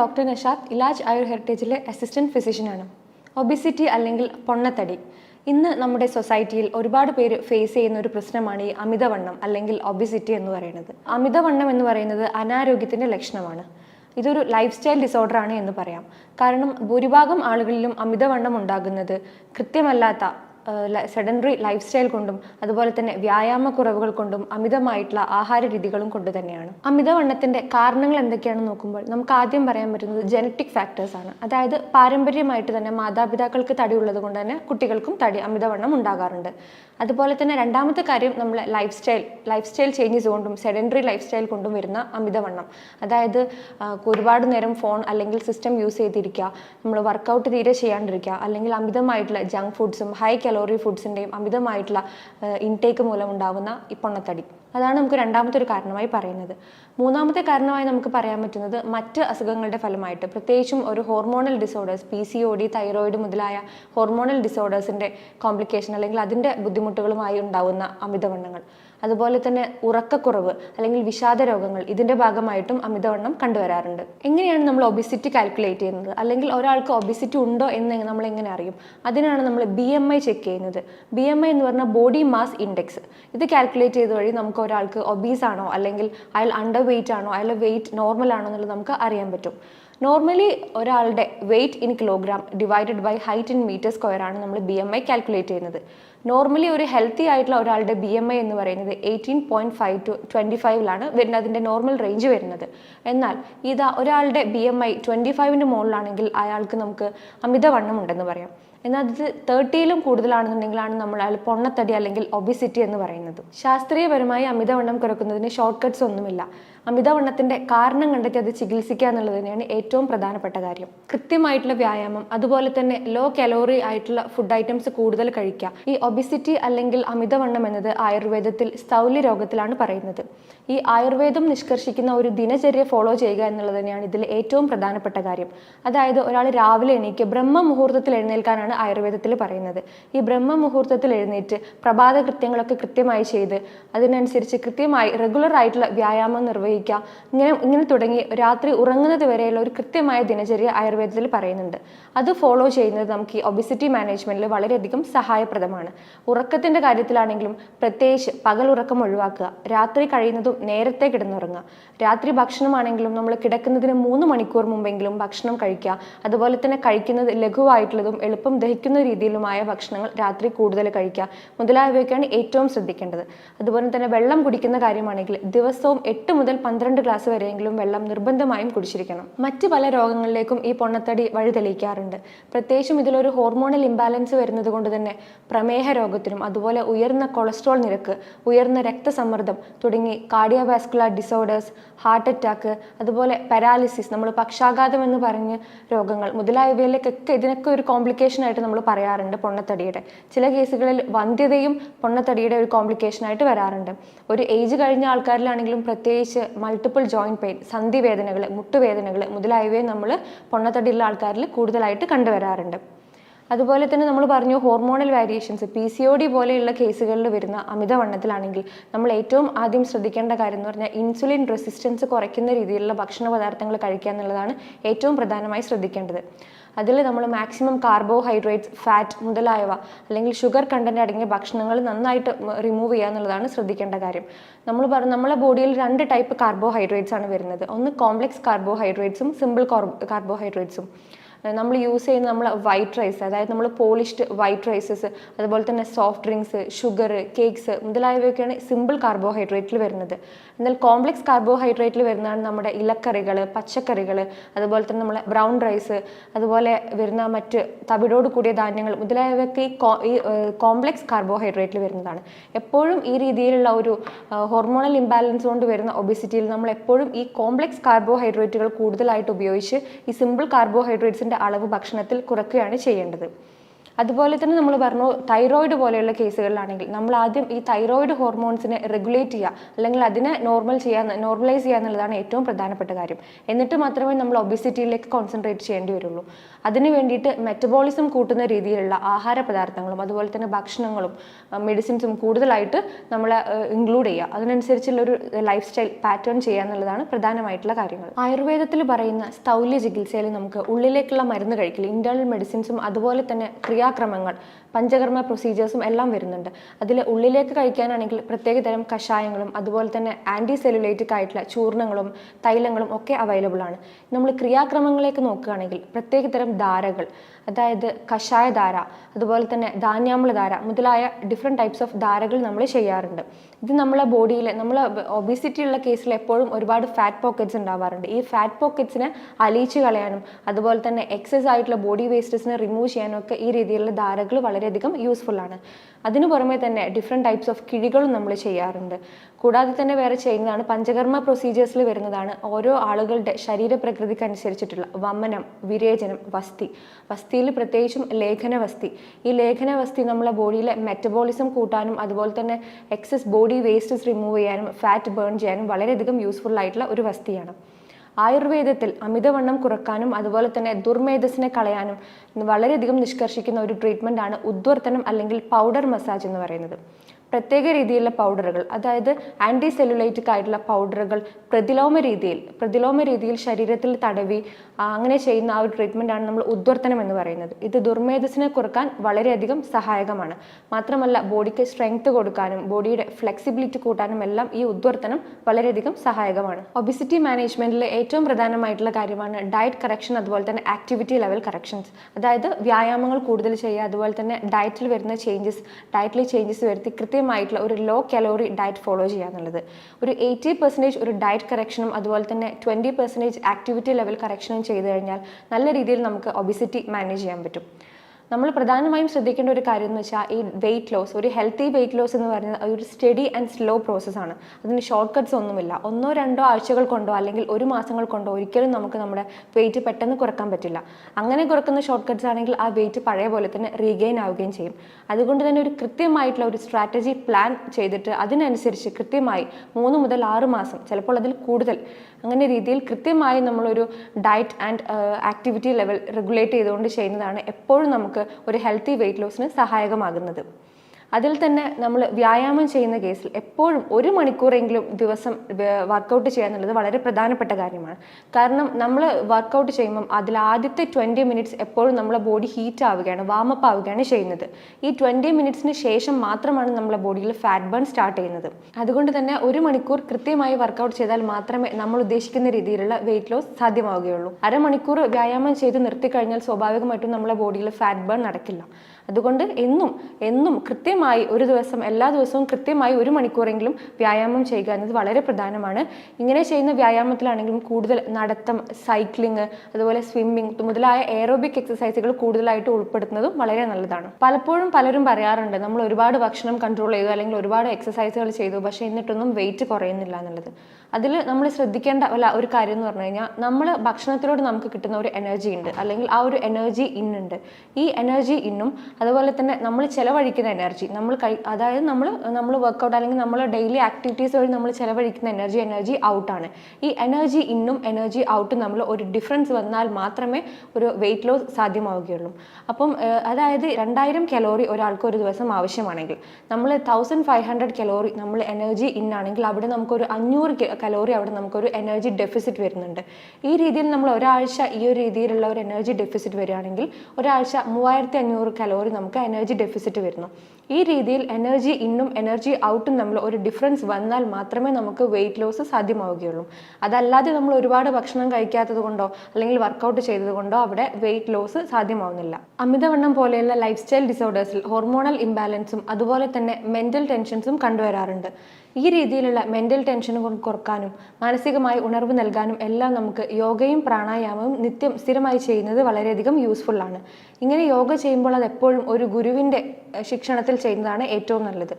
Doctor Nashad Ilaj Ayur ഹെറിറ്റേജിലെ assistant ഫിസിഷ്യനാണ്. Obesity അല്ലെങ്കിൽ പൊണ്ണത്തടി. ഇന്ന് നമ്മുടെ സൊസൈറ്റിയിൽ ഒരുപാട് പേര് ഫേസ് ചെയ്യുന്ന ഒരു പ്രശ്നമാണ് ഈ അമിതവണ്ണം അല്ലെങ്കിൽ ഒബിസിറ്റി എന്ന് പറയുന്നത്. അമിതവണ്ണം എന്ന് പറയുന്നത് അനാരോഗ്യത്തിന്റെ ലക്ഷണമാണ്. ഇതൊരു ലൈഫ് സ്റ്റൈൽ ഡിസോർഡർ ആണ് എന്ന് പറയാം. കാരണം ഭൂരിഭാഗം ആളുകളിലും അമിതവണ്ണം ഉണ്ടാകുന്നത് കൃത്യമല്ലാത്ത സെഡൻഡറി ലൈഫ് സ്റ്റൈൽ കൊണ്ടും അതുപോലെ തന്നെ വ്യായാമക്കുറവുകൾ കൊണ്ടും അമിതമായിട്ടുള്ള ആഹാര രീതികളും കൊണ്ട് തന്നെയാണ്. അമിതവണ്ണത്തിന്റെ കാരണങ്ങൾ എന്തൊക്കെയാണെന്ന് നോക്കുമ്പോൾ നമുക്ക് ആദ്യം പറയാൻ പറ്റുന്നത് ജനറ്റിക് ഫാക്ടേഴ്സ് ആണ്. അതായത് പാരമ്പര്യമായിട്ട് തന്നെ മാതാപിതാക്കൾക്ക് തടി കൊണ്ട് തന്നെ കുട്ടികൾക്കും തടി അമിതവണ്ണം ഉണ്ടാകാറുണ്ട്. അതുപോലെ തന്നെ രണ്ടാമത്തെ കാര്യം നമ്മൾ life style life style changes കൊണ്ടും സെഡൻഡറി ലൈഫ് സ്റ്റൈൽ കൊണ്ടും വരുന്ന അമിതവണ്ണം. അതായത് ഒരുപാട് നേരം ഫോൺ അല്ലെങ്കിൽ സിസ്റ്റം യൂസ് ചെയ്തിരിക്കുക നമ്മൾ വർക്കൗട്ട് തീരെ ചെയ്യാണ്ടിരിക്കുക അല്ലെങ്കിൽ അമിതമായിട്ടുള്ള ജങ്ക് ഫുഡ്സും ഹൈ കലോറി ഫുഡ്സിന്റെയും അമിതമായിട്ടുള്ള ഇൻടേക്ക് മൂലം ഉണ്ടാകുന്ന ഈ പൊണ്ണത്തടി. അതാണ് നമുക്ക് രണ്ടാമത്തെ ഒരു കാരണമായി പറയുന്നത്. മൂന്നാമത്തെ കാരണമായി നമുക്ക് പറയാൻ പറ്റുന്നത് മറ്റ് അസുഖങ്ങളുടെ ഫലമായിട്ട്. പ്രത്യേകിച്ചും ഒരു hormonal disorders P C O D thyroid മുതലായ ഹോർമോണൽ ഡിസോർഡേഴ്സിന്റെ കോംപ്ലിക്കേഷൻ അല്ലെങ്കിൽ അതിന്റെ ബുദ്ധിമുട്ടുകളുമായി ഉണ്ടാകുന്ന അമിതവണ്ണങ്ങൾ. അതുപോലെ തന്നെ ഉറക്കക്കുറവ് അല്ലെങ്കിൽ വിഷാദ രോഗങ്ങൾ ഇതിന്റെ ഭാഗമായിട്ടും അമിതവണ്ണം കണ്ടുവരാറുണ്ട്. എങ്ങനെയാണ് നമ്മൾ ഒബിസിറ്റി കാൽക്കുലേറ്റ് ചെയ്യുന്നത്? അല്ലെങ്കിൽ ഒരാൾക്ക് ഒബിസിറ്റി ഉണ്ടോ എന്ന് നമ്മൾ എങ്ങനെ അറിയും? അതിനാണ് നമ്മൾ ബി എം ഐ ചെക്ക് ചെയ്യുന്നത്. ബി എം ഐ എന്ന് പറഞ്ഞാൽ ബോഡി മാസ് ഇൻഡെക്സ് ഇത് കാൽക്കുലേറ്റ് ചെയ്ത വഴി നമുക്ക് ഒരാൾക്ക് ഒബീസ് ആണോ അല്ലെങ്കിൽ അയാൾ അണ്ടർ വെയിറ്റ് ആണോ അയാൾ വെയിറ്റ് നോർമൽ ആണോ എന്നുള്ളത് നമുക്ക് അറിയാൻ പറ്റും. നോർമലി ഒരാളുടെ weight in kilogram divided by height in metre square ആണ് നമ്മൾ ബി എം ഐ കാൽക്കുലേറ്റ് ചെയ്യുന്നത്. നോർമലി ഒരു ഹെൽത്തി ആയിട്ടുള്ള ഒരാളുടെ ബി എം ഐ എന്ന് പറയുന്നത് eighteen point five to twenty ഫൈവിലാണ് വരുന്നത് അതിന്റെ നോർമൽ റേഞ്ച് വരുന്നത്. എന്നാൽ ഇതാ ഒരാളുടെ ബി എം ഐ ട്വന്റി ഫൈവിന്റെ മുകളിലാണെങ്കിൽ അയാൾക്ക് നമുക്ക് അമിതവണ്ണം ഉണ്ടെന്ന് പറയാം. എന്നാൽ അത് തേർട്ടിയിലും കൂടുതലാണെന്നുണ്ടെങ്കിലാണ് നമ്മൾ അയാൾ പൊണ്ണത്തടി അല്ലെങ്കിൽ ഒബിസിറ്റി എന്ന് പറയുന്നത്. ശാസ്ത്രീയപരമായി അമിതവണ്ണം കുറക്കുന്നതിന് ഷോർട്ട് കട്ട്സ് ഒന്നുമില്ല. അമിതവണ്ണത്തിന്റെ കാരണം കണ്ടെത്തി അത് ചികിത്സിക്കുക എന്നുള്ളത് തന്നെയാണ് ഏറ്റവും പ്രധാനപ്പെട്ട കാര്യം. കൃത്യമായിട്ടുള്ള വ്യായാമം അതുപോലെ തന്നെ ലോ കലോറി ആയിട്ടുള്ള ഫുഡ് ഐറ്റംസ് കൂടുതൽ കഴിക്കുക. ഈ ഒബിസിറ്റി അല്ലെങ്കിൽ അമിതവണ്ണം എന്നത് ആയുർവേദത്തിൽ സ്ഥൗല്യ രോഗത്തിലാണ് പറയുന്നത്. ഈ ആയുർവേദം നിഷ്കർഷിക്കുന്ന ഒരു ദിനചര്യ ഫോളോ ചെയ്യുക എന്നുള്ളത് തന്നെയാണ് ഇതിൽ ഏറ്റവും പ്രധാനപ്പെട്ട കാര്യം. അതായത് ഒരാൾ രാവിലെ എണീക്കുക ബ്രഹ്മ മുഹൂർത്തത്തിൽ എഴുന്നേൽക്കാനാണ് ആയുർവേദത്തിൽ പറയുന്നത്. ഈ ബ്രഹ്മ മുഹൂർത്തത്തിൽ എഴുന്നേറ്റ് പ്രഭാത കൃത്യങ്ങളൊക്കെ കൃത്യമായി ചെയ്ത് അതിനനുസരിച്ച് കൃത്യമായി റെഗുലർ ആയിട്ടുള്ള വ്യായാമം നിർവഹിക്കുക ഇങ്ങനെ ഇങ്ങനെ തുടങ്ങി രാത്രി ഉറങ്ങുന്നത് വരെയുള്ള ഒരു കൃത്യമായ ദിനചര്യ ആയുർവേദത്തിൽ പറയുന്നുണ്ട്. അത് ഫോളോ ചെയ്യുന്നത് നമുക്ക് ഈ ഒബിസിറ്റി മാനേജ്മെന്റിൽ വളരെയധികം സഹായപ്രദമാണ്. ഉറക്കത്തിന്റെ കാര്യത്തിലാണെങ്കിലും പ്രത്യേകിച്ച് പകൽ ഉറക്കം ഒഴിവാക്കുക രാത്രി കഴിയുന്നതും നേരത്തെ കിടന്നുറങ്ങുക രാത്രി ഭക്ഷണമാണെങ്കിലും നമ്മൾ കിടക്കുന്നതിന് മൂന്ന് മണിക്കൂർ മുമ്പെങ്കിലും ഭക്ഷണം കഴിക്കുക അതുപോലെ തന്നെ കഴിക്കുന്നത് ലഘുവായിട്ടുള്ളതും എളുപ്പം ദഹിക്കുന്ന രീതിയിലുമായ ഭക്ഷണങ്ങൾ രാത്രി കൂടുതൽ കഴിക്കുക മുതലായവയൊക്കെയാണ് ഏറ്റവും ശ്രദ്ധിക്കേണ്ടത്. അതുപോലെ തന്നെ വെള്ളം കുടിക്കുന്ന കാര്യമാണെങ്കിൽ ദിവസവും എട്ട് മുതൽ പന്ത്രണ്ട് ഗ്ലാസ് വരെയെങ്കിലും വെള്ളം നിർബന്ധമായും കുടിച്ചിരിക്കണം. മറ്റ് പല രോഗങ്ങളിലേക്കും ഈ പൊണ്ണത്തടി വഴിതെളിയിക്കാറുണ്ട്. പ്രത്യേകിച്ചും ഇതിലൊരു ഹോർമോണൽ ഇംബാലൻസ് വരുന്നത് കൊണ്ട് തന്നെ പ്രമേഹ രോഗത്തിനും അതുപോലെ ഉയർന്ന കൊളസ്ട്രോൾ നിരക്ക് ഉയർന്ന രക്തസമ്മർദ്ദം തുടങ്ങി കാർഡിയോവാസ്കുലർ ഡിസോർഡേഴ്സ് ഹാർട്ട് അറ്റാക്ക് അതുപോലെ പാരാലിസിസ് നമ്മൾ പക്ഷാഘാതം എന്ന് പറഞ്ഞ് രോഗങ്ങൾ മുതലായവയിലേക്കൊക്കെ ഇതിനൊക്കെ ഒരു കോംപ്ലിക്കേഷൻ ആയിട്ട് നമ്മൾ പറയാറുണ്ട് പൊണ്ണത്തടിയുടെ. ചില കേസുകളിൽ വന്ധ്യതയും പൊണ്ണത്തടിയുടെ ഒരു കോംപ്ലിക്കേഷൻ ആയിട്ട് വരാറുണ്ട്. ഒരു ഏജ് കഴിഞ്ഞ ആൾക്കാരിലാണെങ്കിലും പ്രത്യേകിച്ച് മൾട്ടിപ്പിൾ ജോയിന്റ് പെയിൻ സന്ധിവേദനകൾ മുട്ടുവേദനകൾ മുതലായവയും നമ്മൾ പൊണ്ണത്തടിയുള്ള ആൾക്കാരിൽ കൂടുതലായിട്ട് കണ്ടുവരാറുണ്ട്. അതുപോലെ തന്നെ നമ്മൾ പറഞ്ഞു hormonal variations P C O D പോലെയുള്ള കേസുകളിൽ വരുന്ന അമിതവണ്ണത്തിലാണെങ്കിൽ നമ്മൾ ഏറ്റവും ആദ്യം ശ്രദ്ധിക്കേണ്ട കാര്യം എന്ന് പറഞ്ഞാൽ ഇൻസുലിൻ റെസിസ്റ്റൻസ് കുറയ്ക്കുന്ന രീതിയിലുള്ള ഭക്ഷണ പദാർത്ഥങ്ങൾ കഴിക്കുക എന്നുള്ളതാണ് ഏറ്റവും പ്രധാനമായി ശ്രദ്ധിക്കേണ്ടത്. അതിൽ നമ്മൾ മാക്സിമം കാർബോഹൈഡ്രേറ്റ്സ് ഫാറ്റ് മുതലായവ അല്ലെങ്കിൽ ഷുഗർ കണ്ടന്റ് അടങ്ങിയ ഭക്ഷണങ്ങൾ നന്നായിട്ട് റിമൂവ് ചെയ്യുക എന്നുള്ളതാണ് ശ്രദ്ധിക്കേണ്ട കാര്യം. നമ്മൾ പറഞ്ഞു നമ്മളെ ബോഡിയിൽ രണ്ട് ടൈപ്പ് കാർബോഹൈഡ്രേറ്റ്സ് ആണ് വരുന്നത്. ഒന്ന് കോംപ്ലക്സ് കാർബോഹൈഡ്രേറ്റ്സും സിമ്പിൾ കാർബോഹൈഡ്രേറ്റ്സും നമ്മൾ യൂസ് ചെയ്യുന്ന നമ്മൾ വൈറ്റ് റൈസ് അതായത് നമ്മൾ പോളിഷ്ഡ് വൈറ്റ് റൈസസ് അതുപോലെ തന്നെ സോഫ്റ്റ് ഡ്രിങ്ക്സ് ഷുഗർ കേക്ക്സ് മുതലായവയൊക്കെയാണ് സിമ്പിൾ കാർബോഹൈഡ്രേറ്റിൽ വരുന്നത്. എന്നാൽ കോംപ്ലക്സ് കാർബോഹൈഡ്രേറ്റിൽ വരുന്നതാണ് നമ്മുടെ ഇലക്കറികൾ പച്ചക്കറികൾ അതുപോലെ തന്നെ നമ്മളെ ബ്രൗൺ റൈസ് അതുപോലെ വരുന്ന മറ്റ് തവിടോട് കൂടിയ ധാന്യങ്ങൾ മുതലായവയൊക്കെ ഈ കോംപ്ലക്സ് കാർബോഹൈഡ്രേറ്റിൽ വരുന്നതാണ്. എപ്പോഴും ഈ രീതിയിലുള്ള ഒരു ഹോർമോണൽ ഇംബാലൻസ് കൊണ്ട് വരുന്ന ഒബിസിറ്റിയിൽ നമ്മൾ എപ്പോഴും ഈ കോംപ്ലക്സ് കാർബോഹൈഡ്രേറ്റുകൾ കൂടുതലായിട്ട് ഉപയോഗിച്ച് ഈ സിമ്പിൾ അളവ് ഭക്ഷണത്തിൽ കുറയ്ക്കുകയാണ് ചെയ്യേണ്ടത്. അതുപോലെ തന്നെ നമ്മൾ പറഞ്ഞു തൈറോയിഡ് പോലെയുള്ള കേസുകളിലാണെങ്കിൽ നമ്മൾ ആദ്യം ഈ തൈറോയിഡ് ഹോർമോൺസിനെ റെഗുലേറ്റ് ചെയ്യുക. അല്ലെങ്കിൽ അതിനെ നോർമൽ ചെയ്യാൻ നോർമലൈസ് ചെയ്യുക എന്നുള്ളതാണ് ഏറ്റവും പ്രധാനപ്പെട്ട കാര്യം. എന്നിട്ട് മാത്രമേ നമ്മൾ ഒബിസിറ്റിയിലേക്ക് കോൺസെൻട്രേറ്റ് ചെയ്യേണ്ടി വരുള്ളൂ. അതിന് വേണ്ടിയിട്ട് മെറ്റബോളിസം കൂട്ടുന്ന രീതിയിലുള്ള ആഹാര പദാർത്ഥങ്ങളും അതുപോലെ തന്നെ ഭക്ഷണങ്ങളും മെഡിസിൻസും കൂടുതലായിട്ട് നമ്മൾ ഇൻക്ലൂഡ് ചെയ്യുക. അതിനനുസരിച്ചുള്ള ഒരു ലൈഫ് സ്റ്റൈൽ പാറ്റേൺ ചെയ്യുക എന്നുള്ളതാണ് പ്രധാനമായിട്ടുള്ള കാര്യങ്ങൾ. ആയുർവേദത്തിൽ പറയുന്ന സ്ഥൗല്യ ചികിത്സയിൽ നമുക്ക് ഉള്ളിലേക്കുള്ള മരുന്ന് കഴിക്കൽ ഇന്റേണൽ മെഡിസിൻസും അതുപോലെ തന്നെ ക്രിയാക്രമങ്ങൾ പഞ്ചകർമ്മ പ്രൊസീജിയേഴ്സും എല്ലാം വരുന്നുണ്ട്. അതിൽ ഉള്ളിലേക്ക് കഴിക്കാനാണെങ്കിൽ പ്രത്യേക തരം കഷായങ്ങളും അതുപോലെ തന്നെ ആന്റി സെല്ലുലേറ്റിക് ആയിട്ടുള്ള ചൂർണങ്ങളും തൈലങ്ങളും ഒക്കെ അവൈലബിൾ ആണ്. നമ്മൾ ക്രിയാക്രമങ്ങളിലേക്ക് നോക്കുകയാണെങ്കിൽ പ്രത്യേക തരം ധാരകൾ അതായത് കഷായ ധാര അതുപോലെ തന്നെ ധാന്യാമ്ല ധാര മുതലായ ഡിഫറെന്റ് ടൈപ്സ് ഓഫ് ധാരകൾ നമ്മൾ ചെയ്യാറുണ്ട്. ഇത് നമ്മളെ ബോഡിയിൽ നമ്മൾ ഒബിസിറ്റി ഉള്ള കേസിൽ എപ്പോഴും ഒരുപാട് ഫാറ്റ് പോക്കറ്റ്സ് ഉണ്ടാവാറുണ്ട്. ഈ ഫാറ്റ് പോക്കറ്റ്സിനെ അലിയിച്ച് കളയാനും അതുപോലെ തന്നെ എക്സസ് ആയിട്ടുള്ള ബോഡി വേസ്റ്റസിനെ റിമൂവ് ചെയ്യാനും ഒക്കെ ഈ രീതിയിലുള്ള ധാരകൾ വളരെയധികം യൂസ്ഫുൾ ആണ്. അതിനു പുറമെ തന്നെ ഡിഫറെന്റ് ടൈപ്സ് ഓഫ് കിഴികളും നമ്മൾ ചെയ്യാറുണ്ട്. കൂടാതെ തന്നെ വേറെ ചെയ്യുന്നതാണ് പഞ്ചകർമ്മ പ്രൊസീജിയേഴ്സിൽ വരുന്നതാണ് ഓരോ ആളുകളുടെ ശരീരപ്രകൃതിക്കനുസരിച്ചിട്ടുള്ള വമനം വിരേചനം വസ്തി. വസ്തിയിൽ പ്രത്യേകിച്ചും ലേഖന വസ്തി. ഈ ലേഖന വസ്തി നമ്മളെ ബോഡിയിലെ മെറ്റബോളിസം കൂട്ടാനും അതുപോലെ തന്നെ എക്സസ് ബോഡി വേസ്റ്റസ് റിമൂവ് ചെയ്യാനും ഫാറ്റ് ബേൺ ചെയ്യാനും വളരെയധികം യൂസ്ഫുൾ ആയിട്ടുള്ള ഒരു വസ്തിയാണ്. ആയുർവേദത്തിൽ അമിതവണ്ണം കുറക്കാനും അതുപോലെ തന്നെ ദുർമേധസ്സിനെ കളയാനും വളരെയധികം നിഷ്കർഷിക്കുന്ന ഒരു ട്രീറ്റ്മെന്റ് ആണ് ഉദ്വർത്തനം അല്ലെങ്കിൽ പൗഡർ മസാജ് എന്ന് പറയുന്നത്. പ്രത്യേക രീതിയിലുള്ള പൗഡറുകൾ അതായത് ആന്റി സെല്ലുലൈറ്റിക് ആയിട്ടുള്ള പൗഡറുകൾ പ്രതിലോമ രീതിയിൽ പ്രതിലോമ രീതിയിൽ ശരീരത്തിൽ തടവി അങ്ങനെ ചെയ്യുന്ന ആ ഒരു ട്രീറ്റ്മെന്റ് നമ്മൾ ഉദ്വർത്തനം എന്ന് പറയുന്നത്. ഇത് ദുർമേധസ്സിനെ കുറയ്ക്കാൻ വളരെയധികം സഹായകമാണ്. മാത്രമല്ല ബോഡിക്ക് സ്ട്രെങ്ത് കൊടുക്കാനും ബോഡിയുടെ ഫ്ലെക്സിബിലിറ്റി കൂട്ടാനും എല്ലാം ഈ ഉദ്വർത്തനം വളരെയധികം സഹായകമാണ്. ഒബിസിറ്റി മാനേജ്മെന്റിലെ ഏറ്റവും പ്രധാനമായിട്ടുള്ള കാര്യമാണ് ഡയറ്റ് കറക്ഷൻ അതുപോലെ തന്നെ ആക്ടിവിറ്റി ലെവൽ കറക്ഷൻസ് അതായത് വ്യായാമങ്ങൾ കൂടുതൽ ചെയ്യുക അതുപോലെ തന്നെ ഡയറ്റിൽ വരുന്ന ചേഞ്ചസ് ഡയറ്റിൽ ചേഞ്ചസ് വരുത്തി കൃത്യമായിട്ടുള്ള ഒരു ലോ കലോറി ഡയറ്റ് ഫോളോ ചെയ്യുക എന്നുള്ളത് ഒരു എയ്റ്റി പെർസെന്റേജ് ഒരു ഡയറ്റ് കറക്ഷനും അതുപോലെ തന്നെ ട്വന്റി പെർസെന്റേജ് ആക്ടിവിറ്റി ലെവൽ കറക്ഷനും ചെയ്തു കഴിഞ്ഞാൽ നല്ല രീതിയിൽ നമുക്ക് ഒബിസിറ്റി മാനേജ് ചെയ്യാൻ പറ്റും. നമ്മൾ പ്രധാനമായും ശ്രദ്ധിക്കേണ്ട ഒരു കാര്യം എന്ന് വെച്ചാൽ ഈ വെയിറ്റ് ലോസ് ഒരു ഹെൽത്തി വെയിറ്റ് ലോസ് എന്ന് പറയുന്നത് ഒരു സ്റ്റഡി ആൻഡ് സ്ലോ പ്രോസസ്സാണ് അതിന് ഷോർട്ട് കട്ട്സ് ഒന്നുമില്ല. ഒന്നോ രണ്ടോ ആഴ്ചകൾ കൊണ്ടോ അല്ലെങ്കിൽ ഒരു മാസങ്ങൾ കൊണ്ടോ ഒരിക്കലും നമുക്ക് നമ്മുടെ വെയിറ്റ് പെട്ടെന്ന് കുറയ്ക്കാൻ പറ്റില്ല. അങ്ങനെ കുറക്കുന്ന ഷോർട്ട് കട്ട്സ് ആണെങ്കിൽ ആ വെയിറ്റ് പഴയ പോലെ തന്നെ റീഗെയിൻ ആവുകയും ചെയ്യും. അതുകൊണ്ട് തന്നെ ഒരു കൃത്യമായിട്ടുള്ള ഒരു സ്ട്രാറ്റജി പ്ലാൻ ചെയ്തിട്ട് അതിനനുസരിച്ച് കൃത്യമായി മൂന്ന് മുതൽ ആറ് മാസം ചിലപ്പോൾ അതിൽ കൂടുതൽ അങ്ങനെ രീതിയിൽ കൃത്യമായി നമ്മളൊരു diet and activity level regulate ചെയ്തുകൊണ്ട് ചെയ്യുന്നതാണ് എപ്പോഴും നമുക്ക് ഒരു ഹെൽത്തി വെയിറ്റ് ലോസിന് സഹായകമാകുന്നത്. അതിൽ തന്നെ നമ്മൾ വ്യായാമം ചെയ്യുന്ന കേസിൽ എപ്പോഴും ഒരു മണിക്കൂറെങ്കിലും ദിവസം വർക്കൗട്ട് ചെയ്യുക എന്നുള്ളത് വളരെ പ്രധാനപ്പെട്ട കാര്യമാണ്. കാരണം നമ്മൾ വർക്കൗട്ട് ചെയ്യുമ്പം അതിൽ ആദ്യത്തെ ട്വന്റി മിനിറ്റ്സ് എപ്പോഴും നമ്മളെ ബോഡി ഹീറ്റ് ആവുകയാണ് വാമപ്പ് ആവുകയാണ് ചെയ്യുന്നത്. ഈ ട്വന്റി മിനിറ്റ്സിന് ശേഷം മാത്രമാണ് നമ്മളെ ബോഡിയിൽ ഫാറ്റ് ബേൺ സ്റ്റാർട്ട് ചെയ്യുന്നത്. അതുകൊണ്ട് തന്നെ ഒരു മണിക്കൂർ കൃത്യമായി വർക്കൗട്ട് ചെയ്താൽ മാത്രമേ നമ്മൾ ഉദ്ദേശിക്കുന്ന രീതിയിലുള്ള വെയിറ്റ് ലോസ് സാധ്യമാവുകയുള്ളൂ. അരമണിക്കൂർ വ്യായാമം ചെയ്ത് നിർത്തിക്കഴിഞ്ഞാൽ സ്വാഭാവികമായിട്ടും നമ്മളെ ബോഡിയിൽ ഫാറ്റ് ബേൺ നടക്കില്ല. അതുകൊണ്ട് എന്നും എന്നും കൃത്യമായി ഒരു ദിവസം എല്ലാ ദിവസവും കൃത്യമായി ഒരു മണിക്കൂറെങ്കിലും വ്യായാമം ചെയ്യുക എന്നത് വളരെ പ്രധാനമാണ്. ഇങ്ങനെ ചെയ്യുന്ന വ്യായാമത്തിലാണെങ്കിലും കൂടുതൽ നടത്തം സൈക്ലിംഗ് അതുപോലെ സ്വിമ്മിംഗ് മുതലായ എയറോബിക് എക്സസൈസുകൾ കൂടുതലായിട്ട് ഉൾപ്പെടുത്തുന്നതും വളരെ നല്ലതാണ്. പലപ്പോഴും പലരും പറയാറുണ്ട് നമ്മൾ ഒരുപാട് ഭക്ഷണം കൺട്രോൾ ചെയ്തു അല്ലെങ്കിൽ ഒരുപാട് എക്സസൈസുകൾ ചെയ്തു പക്ഷേ എന്നിട്ടൊന്നും വെയിറ്റ് കുറയുന്നില്ല എന്നുള്ളത്. അതിൽ നമ്മൾ ശ്രദ്ധിക്കേണ്ട ഒരു കാര്യം എന്ന് പറഞ്ഞു കഴിഞ്ഞാൽ നമ്മൾ ഭക്ഷണത്തിലൂടെ നമുക്ക് കിട്ടുന്ന ഒരു എനർജി ഉണ്ട് അല്ലെങ്കിൽ ആ ഒരു എനർജി ഇന്നുണ്ട് ഈ എനർജി ഇന്നും അതുപോലെ തന്നെ നമ്മൾ ചിലവഴിക്കുന്ന എനർജി നമ്മൾ കഴി അതായത് നമ്മൾ നമ്മൾ വർക്കൗട്ട് അല്ലെങ്കിൽ നമ്മൾ ഡെയിലി ആക്ടിവിറ്റീസ് വഴി നമ്മൾ ചിലവഴിക്കുന്ന എനർജി എനർജി ഔട്ടാണ് ഈ എനർജി ഇന്നും എനർജി ഔട്ടും നമ്മൾ ഒരു ഡിഫറൻസ് വന്നാൽ മാത്രമേ ഒരു വെയിറ്റ് ലോസ് സാധ്യമാവുകയുള്ളൂ. അപ്പം അതായത് രണ്ടായിരം കലോറി ഒരാൾക്ക് ഒരു ദിവസം ആവശ്യമാണെങ്കിൽ നമ്മൾ തൗസൻഡ് ഫൈവ് ഹൺഡ്രഡ് കലോറി നമ്മൾ എനർജി ഇൻ ആണെങ്കിൽ അവിടെ നമുക്കൊരു അഞ്ഞൂറ് കലോറി അവിടെ നമുക്കൊരു എനർജി ഡെഫിസിറ്റ് വരുന്നുണ്ട്. ഈ രീതിയിൽ നമ്മൾ ഒരാഴ്ച ഈ ഒരു രീതിയിലുള്ള ഒരു എനർജി ഡെഫിസിറ്റ് വരികയാണെങ്കിൽ ഒരാഴ്ച മൂവായിരത്തി അഞ്ഞൂറ് കലോറി നമുക്ക് എനർജി ഡെഫിസിറ്റ് വരുന്നു. ഈ രീതിയിൽ എനർജി ഇന്നും എനർജി ഔട്ടും നമ്മൾ ഒരു ഡിഫറൻസ് വന്നാൽ മാത്രമേ നമുക്ക് വെയിറ്റ് ലോസ് സാധ്യമാവുകയുള്ളൂ. അതല്ലാതെ നമ്മൾ ഒരുപാട് ഭക്ഷണം കഴിക്കാത്തത് കൊണ്ടോ അല്ലെങ്കിൽ വർക്കൗട്ട് ചെയ്തത് കൊണ്ടോ അവിടെ വെയിറ്റ് ലോസ് സാധ്യമാവുന്നില്ല. അമിതവണ്ണം പോലെയുള്ള ലൈഫ് സ്റ്റൈൽ ഡിസോർഡേഴ്സിൽ ഹോർമോണൽ ഇംബാലൻസും അതുപോലെ തന്നെ മെന്റൽ ടെൻഷൻസും കണ്ടുവരാറുണ്ട്. ഈ രീതിയിലുള്ള മെന്റൽ ടെൻഷനുകൾ കുറക്കാനും മാനസികമായി ഉണർവ് നൽകാനും എല്ലാം നമുക്ക് യോഗയും പ്രാണായാമവും നിത്യം സ്ഥിരമായി ചെയ്യുന്നത് വളരെയധികം യൂസ്ഫുള്ളാണ് ഇങ്ങനെ യോഗ ചെയ്യുമ്പോൾ അത് എപ്പോഴും ഒരു ഗുരുവിന്റെ ശിക്ഷണത്തിൽ ചെയ്യുന്നതാണ് ഏറ്റവും നല്ലത്.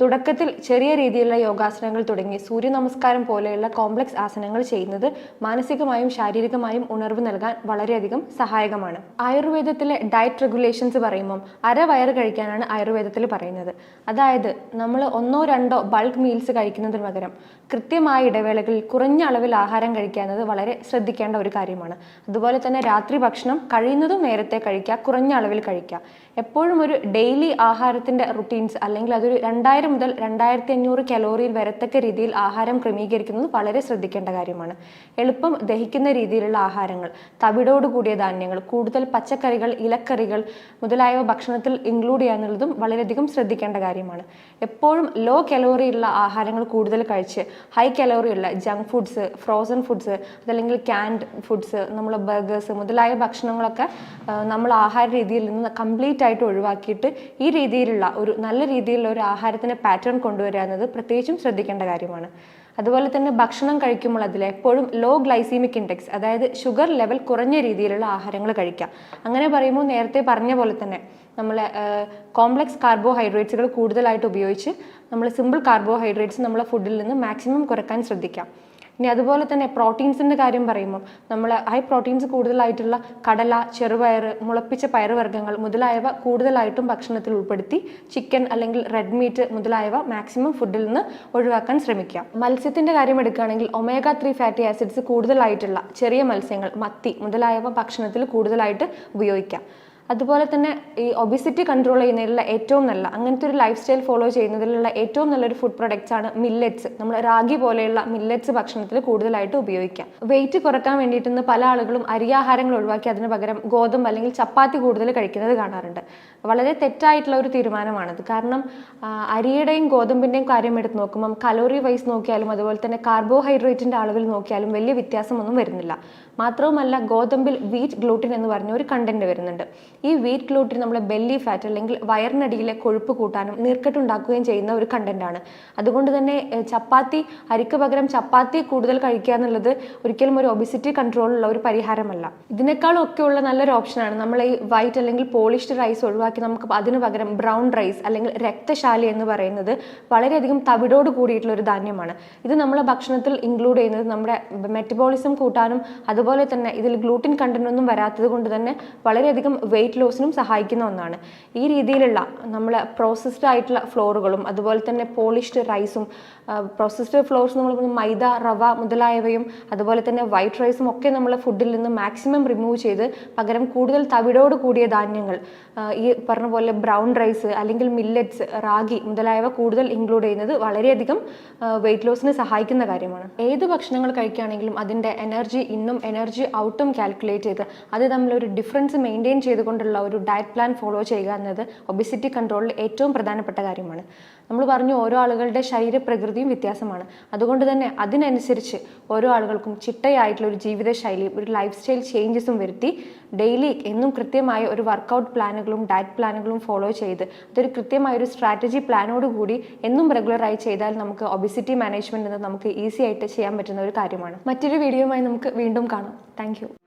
തുടക്കത്തിൽ ചെറിയ രീതിയിലുള്ള യോഗാസനങ്ങൾ തുടങ്ങി സൂര്യ നമസ്കാരം പോലെയുള്ള കോംപ്ലക്സ് ആസനങ്ങൾ ചെയ്യുന്നത് മാനസികമായും ശാരീരികമായും ഉണർവ് നൽകാൻ വളരെയധികം സഹായകമാണ്. ആയുർവേദത്തിലെ ഡയറ്റ് റെഗുലേഷൻസ് പറയുമ്പം അര വയറ് കഴിക്കാനാണ് ആയുർവേദത്തിൽ പറയുന്നത്. അതായത് നമ്മൾ ഒന്നോ രണ്ടോ ബൾക്ക് മീൽസ് കഴിക്കുന്നതിന് പകരം കൃത്യമായ ഇടവേളകളിൽ കുറഞ്ഞ അളവിൽ ആഹാരം കഴിക്കുക വളരെ ശ്രദ്ധിക്കേണ്ട ഒരു കാര്യമാണ്. അതുപോലെ തന്നെ രാത്രി ഭക്ഷണം കഴിയുന്നതും നേരത്തെ കഴിക്കുക കുറഞ്ഞ അളവിൽ കഴിക്കുക. എപ്പോഴും ഒരു ഡെയിലി ആഹാരത്തിന്റെ റുട്ടീൻസ് അല്ലെങ്കിൽ അതൊരു രണ്ടായിരം മുതൽ രണ്ടായിരത്തി അഞ്ഞൂറ് കലോറിയിൽ വരത്തക്ക രീതിയിൽ ആഹാരം ക്രമീകരിക്കുന്നത് വളരെ ശ്രദ്ധിക്കേണ്ട കാര്യമാണ്. എളുപ്പം ദഹിക്കുന്ന രീതിയിലുള്ള ആഹാരങ്ങൾ തവിടോട് കൂടിയ ധാന്യങ്ങൾ കൂടുതൽ പച്ചക്കറികൾ ഇലക്കറികൾ മുതലായവ ഭക്ഷണത്തിൽ ഇൻക്ലൂഡ് ചെയ്യാന്നുള്ളതും വളരെയധികം ശ്രദ്ധിക്കേണ്ട കാര്യമാണ്. എപ്പോഴും ലോ കലോറിയുള്ള ആഹാരങ്ങൾ കൂടുതൽ കഴിച്ച് ഹൈ കലോറിയുള്ള ജങ്ക് ഫുഡ്സ് ഫ്രോസൺ ഫുഡ്സ് അതല്ലെങ്കിൽ ക്യാൻഡ് ഫുഡ്സ് നമ്മൾ ബർഗേഴ്സ് മുതലായ ഭക്ഷണങ്ങളൊക്കെ നമ്മൾ ആഹാര രീതിയിൽ നിന്ന് കംപ്ലീറ്റ് ആയിട്ട് ഒഴിവാക്കിയിട്ട് ഈ രീതിയിലുള്ള ഒരു നല്ല രീതിയിലുള്ള ഒരു ആഹാരത്തിന്റെ പാറ്റേൺ കൊണ്ടുവരിക എന്നത് പ്രത്യേകിച്ചും ശ്രദ്ധിക്കേണ്ട കാര്യമാണ്. അതുപോലെ തന്നെ ഭക്ഷണം കഴിക്കുമ്പോൾ അതിൽ എപ്പോഴും ലോ ഗ്ലൈസീമിക് ഇൻഡെക്സ് അതായത് ഷുഗർ ലെവൽ കുറഞ്ഞ രീതിയിലുള്ള ആഹാരങ്ങൾ കഴിക്കാം അങ്ങനെ പറയുമ്പോൾ നേരത്തെ പറഞ്ഞ പോലെ തന്നെ നമ്മൾ കോംപ്ലക്സ് കാർബോഹൈഡ്രേറ്റ്സുകൾ കൂടുതലായിട്ട് ഉപയോഗിച്ച് നമ്മൾ സിമ്പിൾ കാർബോഹൈഡ്രേറ്റ്സ് നമ്മളെ ഫുഡിൽ നിന്ന് മാക്സിമം കുറയ്ക്കാൻ ശ്രദ്ധിക്കാം. ഇനി അതുപോലെ തന്നെ പ്രോട്ടീൻസിന്റെ കാര്യം പറയുമ്പോൾ നമ്മൾ ഹൈ പ്രോട്ടീൻസ് കൂടുതലായിട്ടുള്ള കടല ചെറുപയർ മുളപ്പിച്ച പയറുവർഗങ്ങൾ മുതലായവ കൂടുതലായിട്ടും ഭക്ഷണത്തിൽ ഉൾപ്പെടുത്തി ചിക്കൻ അല്ലെങ്കിൽ റെഡ് മീറ്റ് മുതലായവ മാക്സിമം ഫുഡിൽ നിന്ന് ഒഴിവാക്കാൻ ശ്രമിക്കുക മത്സ്യത്തിന്റെ കാര്യം എടുക്കുകയാണെങ്കിൽ ഒമേഗ ത്രീ ഫാറ്റി ആസിഡ്സ് കൂടുതലായിട്ടുള്ള ചെറിയ മത്സ്യങ്ങൾ മത്തി മുതലായവ ഭക്ഷണത്തിൽ കൂടുതലായിട്ട് ഉപയോഗിക്കാം. അതുപോലെ തന്നെ ഈ ഒബിസിറ്റി കൺട്രോൾ ചെയ്യുന്നതിലുള്ള ഏറ്റവും നല്ല അങ്ങനത്തെ ഒരു ലൈഫ് സ്റ്റൈൽ ഫോളോ ചെയ്യുന്നതിലുള്ള ഏറ്റവും നല്ലൊരു ഫുഡ് പ്രൊഡക്ട്സ് ആണ് മില്ലറ്റ്സ് നമ്മൾ റാഗി പോലെയുള്ള മില്ലറ്റ്സ് ഭക്ഷണത്തിൽ കൂടുതലായിട്ട് ഉപയോഗിക്കാം. വെയിറ്റ് കുറയ്ക്കാൻ വേണ്ടിയിട്ട് പല ആളുകളും അരിയാഹാരങ്ങൾ ഒഴിവാക്കി അതിന് പകരം ഗോതമ്പ് അല്ലെങ്കിൽ ചപ്പാത്തി കൂടുതൽ കഴിക്കുന്നത് കാണാറുണ്ട്. വളരെ തെറ്റായിട്ടുള്ള ഒരു തീരുമാനമാണത്. കാരണം അരിയുടെയും ഗോതമ്പിന്റെയും കാര്യം എടുത്ത് നോക്കുമ്പം കലോറി വൈസ് നോക്കിയാലും അതുപോലെ തന്നെ കാർബോഹൈഡ്രേറ്റിന്റെ അളവിൽ നോക്കിയാലും വലിയ വ്യത്യാസമൊന്നും വരുന്നില്ല. മാത്രവുമല്ല ഗോതമ്പിൽ വീറ്റ് ഗ്ലൂട്ടിൻ എന്ന് പറഞ്ഞ ഒരു കണ്ടന്റ് വരുന്നുണ്ട്. ഈ വീറ്റ് ഗ്ലൂട്ടിൻ നമ്മളെ ബെല്ലി ഫാറ്റ് അല്ലെങ്കിൽ വയറിനടിയിലെ കൊഴുപ്പ് കൂട്ടാനും നീർക്കെട്ടുണ്ടാക്കുകയും ചെയ്യുന്ന ഒരു കണ്ടന്റാണ് അതുകൊണ്ട് തന്നെ ചപ്പാത്തി അരിക്ക് പകരം ചപ്പാത്തി കൂടുതൽ കഴിക്കുക എന്നുള്ളത് ഒരിക്കലും ഒരു ഒബിസിറ്റി കൺട്രോളുള്ള ഒരു പരിഹാരമല്ല. ഇതിനേക്കാളും ഒക്കെയുള്ള നല്ലൊരു ഓപ്ഷനാണ് നമ്മൾ ഈ വൈറ്റ് അല്ലെങ്കിൽ പോളിഷ്ഡ് റൈസ് ഒഴിവാക്കി നമുക്ക് അതിന് പകരം ബ്രൗൺ റൈസ് അല്ലെങ്കിൽ രക്തശാലി എന്ന് പറയുന്നത് വളരെയധികം തവിടോട് കൂടിയിട്ടുള്ള ഒരു ധാന്യമാണ്. ഇത് നമ്മളെ ഭക്ഷണത്തിൽ ഇൻക്ലൂഡ് ചെയ്യുന്നത് നമ്മുടെ മെറ്റബോളിസം കൂട്ടാനും അതുപോലെ തന്നെ ഇതിൽ ഗ്ലൂട്ടിൻ കണ്ടന്റ് ഒന്നും വരാത്തത് കൊണ്ട് തന്നെ വളരെയധികം വെയിറ്റ് ലോസിനും സഹായിക്കുന്ന ഒന്നാണ്. ഈ രീതിയിലുള്ള നമ്മൾ പ്രോസസ്ഡ് ആയിട്ടുള്ള ഫ്ലോറുകളും അതുപോലെ തന്നെ പോളിഷ്ഡ് റൈസും പ്രോസസ്ഡ് ഫ്ലോർസ് നമ്മൾ മൈദ റവ മുതലായവയും അതുപോലെ തന്നെ വൈറ്റ് റൈസും ഒക്കെ നമ്മൾ ഫുഡിൽ നിന്ന് മാക്സിമം റിമൂവ് ചെയ്ത് പകരം കൂടുതൽ തവിടോട് കൂടിയ ധാന്യങ്ങൾ ഈ പറഞ്ഞ പോലെ ബ്രൗൺ റൈസ് അല്ലെങ്കിൽ മില്ലറ്റ്സ് റാഗി മുതലായവ കൂടുതൽ ഇൻക്ലൂഡ് ചെയ്യുന്നത് വളരെയധികം വെയിറ്റ് ലോസിന് സഹായിക്കുന്ന കാര്യമാണ്. ഏത് ഭക്ഷണങ്ങൾ കഴിക്കുകയാണെങ്കിലും അതിന്റെ എനർജി ഇന്നും എനർജി ഔട്ടും കാൽക്കുലേറ്റ് ചെയ്ത് അത് തമ്മിലൊരു ഡിഫറൻസ് മെയിന്റെയിൻ ചെയ്തുകൊണ്ടുള്ള ഒരു ഡയറ്റ് പ്ലാൻ ഫോളോ ചെയ്യുക എന്നത് ഒബിസിറ്റി കൺട്രോളിൽ ഏറ്റവും പ്രധാനപ്പെട്ട കാര്യമാണ്. നമ്മൾ പറഞ്ഞു ഓരോ ആളുകളുടെ ശരീരപ്രകൃതിയും വ്യത്യാസമാണ്. അതുകൊണ്ട് തന്നെ അതിനനുസരിച്ച് ഓരോ ആളുകൾക്കും ചിട്ടയായിട്ടുള്ള ഒരു ജീവിതശൈലി ഒരു ലൈഫ് സ്റ്റൈൽ ചേഞ്ചസും വരുത്തി ഡെയിലി എന്നും കൃത്യമായ ഒരു വർക്കൗട്ട് പ്ലാനുകളും ഡയറ്റ് പ്ലാനുകളും ഫോളോ ചെയ്ത് അതൊരു കൃത്യമായ ഒരു സ്ട്രാറ്റജി പ്ലാനോട് കൂടി എന്നും റെഗുലറായി ചെയ്താൽ നമുക്ക് ഒബിസിറ്റി മാനേജ്മെന്റ് എന്നത് നമുക്ക് ഈസി ആയിട്ട് ചെയ്യാൻ പറ്റുന്ന ഒരു കാര്യമാണ്. മറ്റൊരു വീഡിയോയുമായി നമുക്ക് വീണ്ടും കാണാം. താങ്ക്